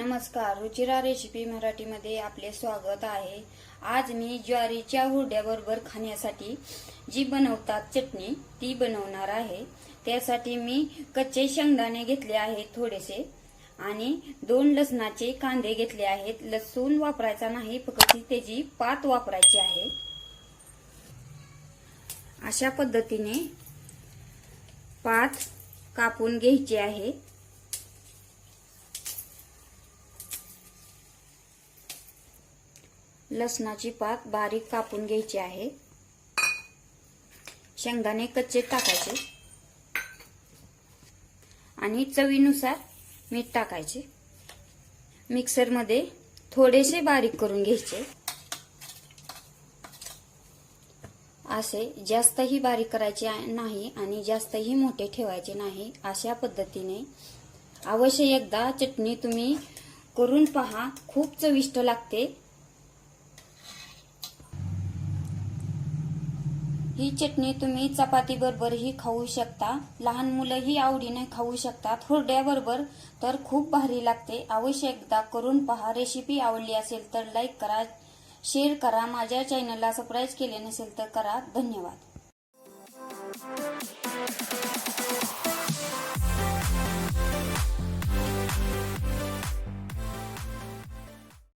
नमस्कार रुचिरा रेसिपी मराठीमध्ये आपले स्वागत आहे. आज मी ज्वारीच्या हुरड्याबरोबर खाण्यासाठी जी बनवतात चटणी ती बनवणार आहे. त्यासाठी मी कच्चे शेंगदाणे घेतले आहेत थोडेसे आणि दोन लसणाचे कांदे घेतले आहेत. लसूण वापरायचा नाही फक्त त्याची पात वापरायची आहे. अशा पद्धतीने पात कापून घ्यायची आहे. लसणाची पात बारीक कापून घ्यायची आहे. शेंगदाणे कच्चे टाकायचे. आणि चवीनुसार मीठ टाकायचे. मिक्सरमध्ये थोडेसे बारीक करून घ्यायचे. असे जास्तही बारीक करायचे नाही आणि जास्तही मोठे ठेवायचे नाही अशा पद्धतीने. अवश्य एकदा चटणी तुम्ही करून पहा. खूप चविष्ट लागते. ही चटणी तुम्ही चपाती बरोबरही खाऊ शकता. लहान मुलंही आवडीने खाऊ शकतात. हुरड्याबरोबर तर खूप भारी लागते. अवश्य एकदा करून पहा. रेसिपी आवडली असेल तर लाईक करा शेअर करा. माझ्या चॅनलला सबस्क्राईब केले नसेल तर करा. धन्यवाद.